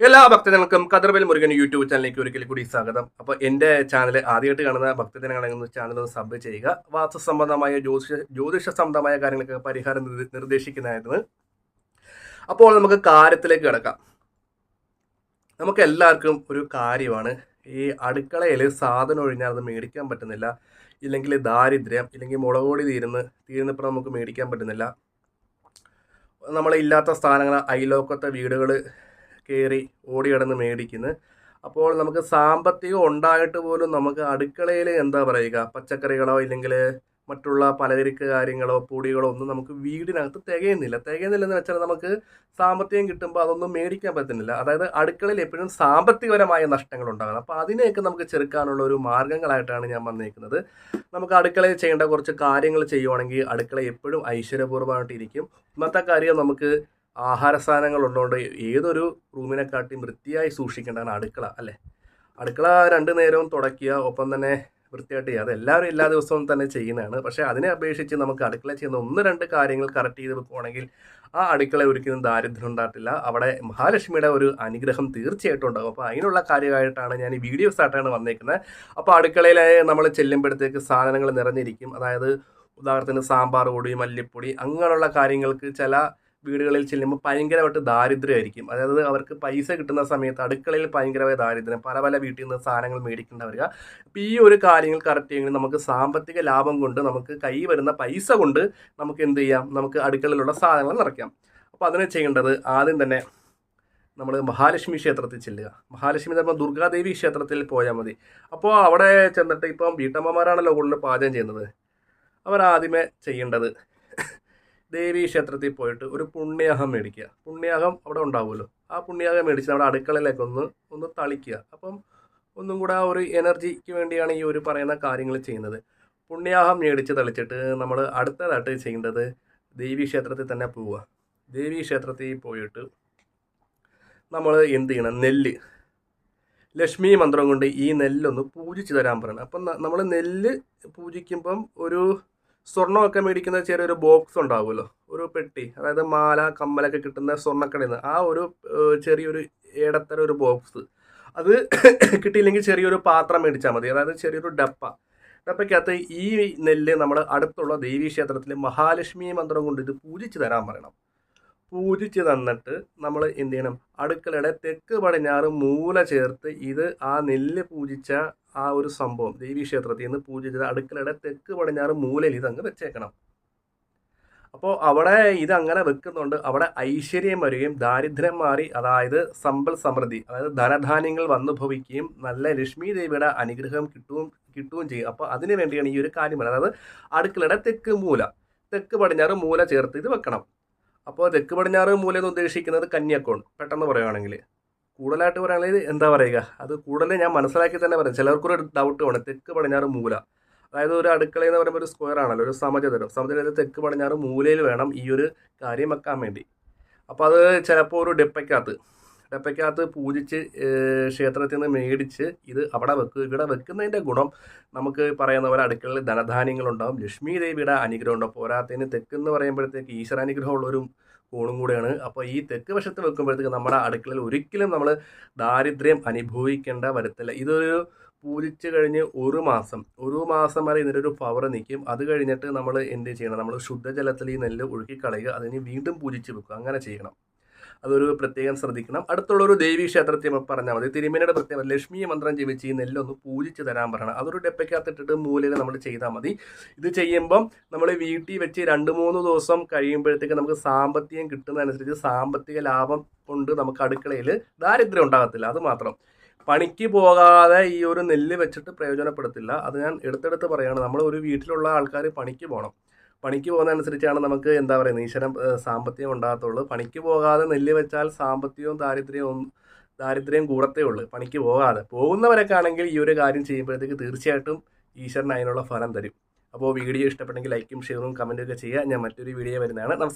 എല്ലാ ഭക്തജനങ്ങൾക്കും കദർബൽ മുരുകൻ യൂട്യൂബ് ചാനലിലേക്ക് ഒരിക്കൽ കൂടി സ്വാഗതം. അപ്പോൾ എന്റെ ചാനൽ ആദ്യമായിട്ട് കാണുന്ന ഭക്തജനങ്ങളെന്ന് ചാനൽ ഒന്ന് സബ് ചെയ്യുക. വാസ്തു സംബന്ധമായ ജ്യോതിഷ ജ്യോതിഷ സംബന്ധമായ കാര്യങ്ങൾക്ക് പരിഹാരം നിർദ്ദ- നിർദ്ദേശിക്കുന്നതായിരുന്നു. അപ്പോൾ നമുക്ക് കാര്യത്തിലേക്ക് കിടക്കാം. നമുക്ക് എല്ലാവർക്കും ഒരു കാര്യമാണ്. ഈ അടുക്കളയിൽ സാധനം ഒഴിഞ്ഞാൽ അത് മേടിക്കാൻ പറ്റുന്നില്ല. ഇല്ലെങ്കിൽ ദാരിദ്ര്യം ഇല്ലെങ്കിൽ മുളകോടി തീരുന്ന് തീരുന്നപ്പോൾ നമുക്ക് മേടിക്കാൻ പറ്റുന്നില്ല. നമ്മളില്ലാത്ത സ്ഥാനങ്ങൾ അയലോക്കത്തെ വീടുകൾ കയറി ഓടി കിടന്ന് മേടിക്കുന്നത് അപ്പോൾ നമുക്ക് സാമ്പത്തികം ഉണ്ടായിട്ട് പോലും നമുക്ക് അടുക്കളയിൽ എന്താ പറയുക? പച്ചക്കറികളോ ഇല്ലെങ്കിൽ മറ്റുള്ള പലചരക്ക് കാര്യങ്ങളോ പൊടികളോ ഒന്നും നമുക്ക് വീടിനകത്ത് തികയുന്നില്ല. തികയുന്നില്ലെന്ന് വെച്ചാൽ നമുക്ക് സാമ്പത്തികം കിട്ടുമ്പോൾ അതൊന്നും മേടിക്കാൻ പറ്റുന്നില്ല. അതായത് അടുക്കളയിൽ എപ്പോഴും സാമ്പത്തികപരമായ നഷ്ടങ്ങൾ ഉണ്ടാകണം അപ്പോൾ അതിനെയൊക്കെ നമുക്ക് ചെറുക്കാനുള്ള ഒരു മാർഗങ്ങളായിട്ടാണ് ഞാൻ വന്നിരിക്കുന്നത് നമുക്ക് അടുക്കളയിൽ ചെയ്യേണ്ട കുറച്ച് കാര്യങ്ങൾ ചെയ്യുവാണെങ്കിൽ അടുക്കള എപ്പോഴും ഐശ്വര്യപൂർവമായിട്ടിരിക്കും. ഇന്നത്തെ കാര്യം നമുക്ക് ആഹാര സാധനങ്ങൾ ഉള്ളതുകൊണ്ട് ഏതൊരു റൂമിനെക്കാട്ടിയും വൃത്തിയായി സൂക്ഷിക്കേണ്ടതാണ് അടുക്കള അല്ലേ? അടുക്കള രണ്ട് നേരവും തുടയ്ക്കുക ഒപ്പം തന്നെ വൃത്തിയായിട്ട് ചെയ്യുക. അത് എല്ലാവരും എല്ലാ ദിവസവും തന്നെ ചെയ്യുന്നതാണ്. പക്ഷേ അതിനെ അപേക്ഷിച്ച് നമുക്ക് അടുക്കള ചെയ്യുന്ന ഒന്ന് രണ്ട് കാര്യങ്ങൾ കറക്റ്റ് ചെയ്ത് വെക്കുവാണെങ്കിൽ ആ അടുക്കള ഒരിക്കലും ദാരിദ്ര്യം ഉണ്ടാകത്തില്ല. അവിടെ മഹാലക്ഷ്മിയുടെ ഒരു അനുഗ്രഹം തീർച്ചയായിട്ടും ഉണ്ടാകും. അപ്പോൾ അതിനുള്ള കാര്യമായിട്ടാണ് ഞാൻ ഈ വീഡിയോസ് ആയിട്ടാണ് വന്നേക്കുന്നത്. അപ്പോൾ അടുക്കളയിൽ നമ്മൾ ചെല്ലുമ്പോഴത്തേക്ക് സാധനങ്ങൾ നിറഞ്ഞിരിക്കും. അതായത് ഉദാഹരണത്തിന് സാമ്പാർ പൊടി മല്ലിപ്പൊടി അങ്ങനെയുള്ള കാര്യങ്ങൾക്ക് ചില വീടുകളിൽ ചെല്ലുമ്പോൾ ഭയങ്കരമായിട്ട് ദാരിദ്ര്യമായിരിക്കും. അതായത് അവർക്ക് പൈസ കിട്ടുന്ന സമയത്ത് അടുക്കളയിൽ ഭയങ്കരമായ ദാരിദ്ര്യം പല പല വീട്ടിൽ നിന്ന് സാധനങ്ങൾ മേടിക്കേണ്ട വരിക. അപ്പോൾ ഈ ഒരു കാര്യങ്ങൾ കറക്റ്റ് ചെയ്യണമെങ്കിൽ നമുക്ക് സാമ്പത്തിക ലാഭം കൊണ്ട് നമുക്ക് കൈ വരുന്ന പൈസ കൊണ്ട് നമുക്ക് എന്ത് ചെയ്യാം? നമുക്ക് അടുക്കളയിലുള്ള സാധനങ്ങൾ നിറയ്ക്കാം. അപ്പോൾ അതിന് ചെയ്യേണ്ടത് ആദ്യം തന്നെ നമ്മൾ മഹാലക്ഷ്മി ക്ഷേത്രത്തിൽ ചെല്ലുക. മഹാലക്ഷ്മി എന്ന് പറയുമ്പോൾ ദുർഗാദേവി ക്ഷേത്രത്തിൽ പോയാൽ മതി. അപ്പോൾ അവിടെ ചെന്നിട്ട് ഇപ്പം വീട്ടമ്മമാരാണല്ലോ കൂടുതൽ പാചകം ചെയ്യുന്നത്. അവർ ആദ്യമേ ചെയ്യേണ്ടത് ദേവി ക്ഷേത്രത്തിൽ പോയിട്ട് ഒരു പുണ്യാഹം മേടിക്കുക. പുണ്യാഹം അവിടെ ഉണ്ടാവുമല്ലോ. ആ പുണ്യാഹം മേടിച്ച് നമ്മുടെ അടുക്കളയിലേക്ക് ഒന്ന് ഒന്ന് തളിക്കുക. അപ്പം ഒന്നും കൂടെ ആ ഒരു എനർജിക്ക് വേണ്ടിയാണ് ഈ ഒരു പറയുന്ന കാര്യങ്ങൾ ചെയ്യുന്നത്. പുണ്യാഹം മേടിച്ച് തളിച്ചിട്ട് നമ്മൾ അടുത്തതായിട്ട് ചെയ്യേണ്ടത് ദേവീ ക്ഷേത്രത്തിൽ തന്നെ പോവുക. ദേവീ ക്ഷേത്രത്തിൽ പോയിട്ട് നമ്മൾ എന്ത് ചെയ്യണം? നെല്ല്. ലക്ഷ്മി മന്ത്രം കൊണ്ട് ഈ നെല്ലൊന്ന് പൂജിച്ച് തരാൻ പറയണം. അപ്പം നമ്മൾ നെല്ല് പൂജിക്കുമ്പം ഒരു സ്വർണമൊക്കെ മേടിക്കുന്ന ചെറിയൊരു ബോക്സ് ഉണ്ടാവുമല്ലോ. ഒരു പെട്ടി അതായത് മാല കമ്മലൊക്കെ കിട്ടുന്ന സ്വർണക്കടയിൽ നിന്ന് ആ ഒരു ചെറിയൊരു ഇടത്തരം ഒരു ബോക്സ് അത് കിട്ടിയില്ലെങ്കിൽ ചെറിയൊരു പാത്രം മേടിച്ചാൽ മതി. അതായത് ചെറിയൊരു ഡപ്പ. ഡപ്പയ്ക്കകത്ത് ഈ നെല്ല് നമ്മൾ അടുത്തുള്ള ദേവീ ക്ഷേത്രത്തിൽ മഹാലക്ഷ്മി മന്ത്രം കൊണ്ട് ഇത് പൂജിച്ച് തരാൻ പറയണം. പൂജിച്ച് തന്നിട്ട് നമ്മൾ എന്ത് ചെയ്യണം? അടുക്കളയുടെ തെക്ക് പടിഞ്ഞാറ് മൂല ചേർത്ത് ഇത് ആ നെല്ല് പൂജിച്ച ആ ഒരു സംഭവം. ദേവീ ക്ഷേത്രത്തിൽ പൂജ ചെയ്ത് അടുക്കളയുടെ തെക്ക് പടിഞ്ഞാറ് മൂലയിൽ ഇതങ്ങ് വെച്ചേക്കണം. അപ്പോൾ അവിടെ ഇതങ്ങനെ വെക്കുന്നുണ്ട്. അവിടെ ഐശ്വര്യം വരികയും ദാരിദ്ര്യം മാറി അതായത് സമ്പൽ സമൃദ്ധി അതായത് ധനധാന്യങ്ങൾ വന്നു ഭവിക്കുകയും നല്ല ലക്ഷ്മി ദേവിയുടെ അനുഗ്രഹം കിട്ടുകയും കിട്ടുകയും ചെയ്യും. അപ്പോൾ അതിനു വേണ്ടിയാണ് ഈ ഒരു കാര്യം അതായത് അടുക്കളയുടെ തെക്ക് മൂല തെക്ക് പടിഞ്ഞാറ് മൂല ചേർത്ത് ഇത് വെക്കണം. അപ്പോൾ തെക്ക് പടിഞ്ഞാറ് മൂല എന്ന് ഉദ്ദേശിക്കുന്നത് കന്യാക്കോൺ പെട്ടെന്ന് പറയുകയാണെങ്കിൽ കൂടുതലായിട്ട് പറയുകയാണെങ്കിൽ എന്താ പറയുക? അത് കൂടുതൽ ഞാൻ മനസ്സിലാക്കി തന്നെ പറയാം. ചിലർക്കൊരു ഡൗട്ട് വേണം. തെക്ക് പടിഞ്ഞാറ് മൂല. അതായത് ഒരു അടുക്കള എന്ന് പറയുമ്പോൾ ഒരു സ്ക്വയർ ആണല്ലോ ഒരു സമചതുരം. സമചതുരത്തിൽ തെക്ക് പടിഞ്ഞാറ് മൂലയിൽ വേണം ഈ ഒരു കാര്യം വെക്കാൻ വേണ്ടി. അപ്പോൾ അത് ചിലപ്പോൾ ഒരു ഡെപ്പയ്ക്കകത്ത് ഡെപ്പയ്ക്കകത്ത് പൂജിച്ച് ക്ഷേത്രത്തിൽ നിന്ന് മേടിച്ച് ഇത് അവിടെ വെക്കുക ഇവിടെ വെക്കുന്നതിന്റെ ഗുണം നമുക്ക് പറയുന്ന പോലെ അടുക്കളയിൽ ധനധാന്യങ്ങളുണ്ടാവും. ലക്ഷ്മി ദേവിയുടെ അനുഗ്രഹം ഉണ്ടാവും പോരാത്തതിന് തെക്കെന്ന് പറയുമ്പോഴത്തേക്ക് ഈശ്വരാനുഗ്രഹമുള്ളൊരു കോണും കൂടെയാണ്. അപ്പോൾ ഈ തെക്ക് വശത്ത് വെക്കുമ്പോഴത്തേക്ക് നമ്മുടെ അടുക്കളയിൽ ഒരിക്കലും നമ്മൾ ദാരിദ്ര്യം അനുഭവിക്കേണ്ട വരത്തില്ല. ഇതൊരു പൂജിച്ച് കഴിഞ്ഞ് ഒരു മാസം ഒരു മാസം വരെ ഇതിന്റെ ഒരു പവർ നിൽക്കും. അത് കഴിഞ്ഞിട്ട് നമ്മൾ എന്ത് ചെയ്യണം? നമ്മൾ ശുദ്ധജലത്തിൽ ഈ നെല്ല് ഒഴുക്കി കളയുക. അതിന് വീണ്ടും പൂജിച്ച് വെക്കുക. അങ്ങനെ ചെയ്യണം. അതൊരു പ്രത്യേകം ശ്രദ്ധിക്കണം. അടുത്തുള്ള ഒരു ദേവീ ക്ഷേത്രത്തിൽ പറഞ്ഞാൽ മതി. തിരുമേനയുടെ പ്രത്യേകത ലക്ഷ്മി മന്ത്രം ജപിച്ച് ഈ നെല്ലൊന്ന് പൂജിച്ച് തരാൻ പറയണം. അതൊരു ഡെപ്പയ്ക്കകത്തിട്ടിട്ട് മൂലയിൽ നമ്മൾ ചെയ്താൽ മതി. ഇത് ചെയ്യുമ്പം നമ്മൾ വീട്ടിൽ വെച്ച് രണ്ട് മൂന്ന് ദിവസം കഴിയുമ്പോഴത്തേക്ക് നമുക്ക് സാമ്പത്തികം കിട്ടുന്നതനുസരിച്ച് സാമ്പത്തിക ലാഭം കൊണ്ട് നമുക്ക് അടുക്കളയിൽ ദാരിദ്ര്യം ഉണ്ടാകത്തില്ല. അത് മാത്രം. പണിക്ക് പോകാതെ ഈ ഒരു നെല്ല് വെച്ചിട്ട് പ്രയോജനപ്പെടുത്തില്ല. അത് ഞാൻ എടുത്തെടുത്ത് പറയുകയാണ് നമ്മൾ ഒരു വീട്ടിലുള്ള ആൾക്കാർ പണിക്ക് പോകണം. പണിക്ക് പോകുന്നതനുസരിച്ചാണ് നമുക്ക് എന്താ പറയുന്നത് ഈശ്വരം സാമ്പത്തികം ഉണ്ടാകത്തുള്ളൂ. പണിക്ക് പോകാതെ നെല്ല് വെച്ചാൽ സാമ്പത്തികവും ദാരിദ്ര്യവും ദാരിദ്ര്യം കൂടത്തേ ഉള്ളൂ. പണിക്ക് പോകാതെ. പോകുന്നവരൊക്കെ ആണെങ്കിൽ ഈ ഒരു കാര്യം ചെയ്യുമ്പോഴത്തേക്ക് തീർച്ചയായിട്ടും ഈശ്വരൻ അതിനുള്ള ഫലം തരും. അപ്പോൾ വീഡിയോ ഇഷ്ടപ്പെട്ടെങ്കിൽ ലൈക്കും ഷെയറും കമന്റും ഒക്കെ ചെയ്യുക. ഞാൻ മറ്റൊരു വീഡിയോ വരുന്നതാണ്. നമസ്കാരം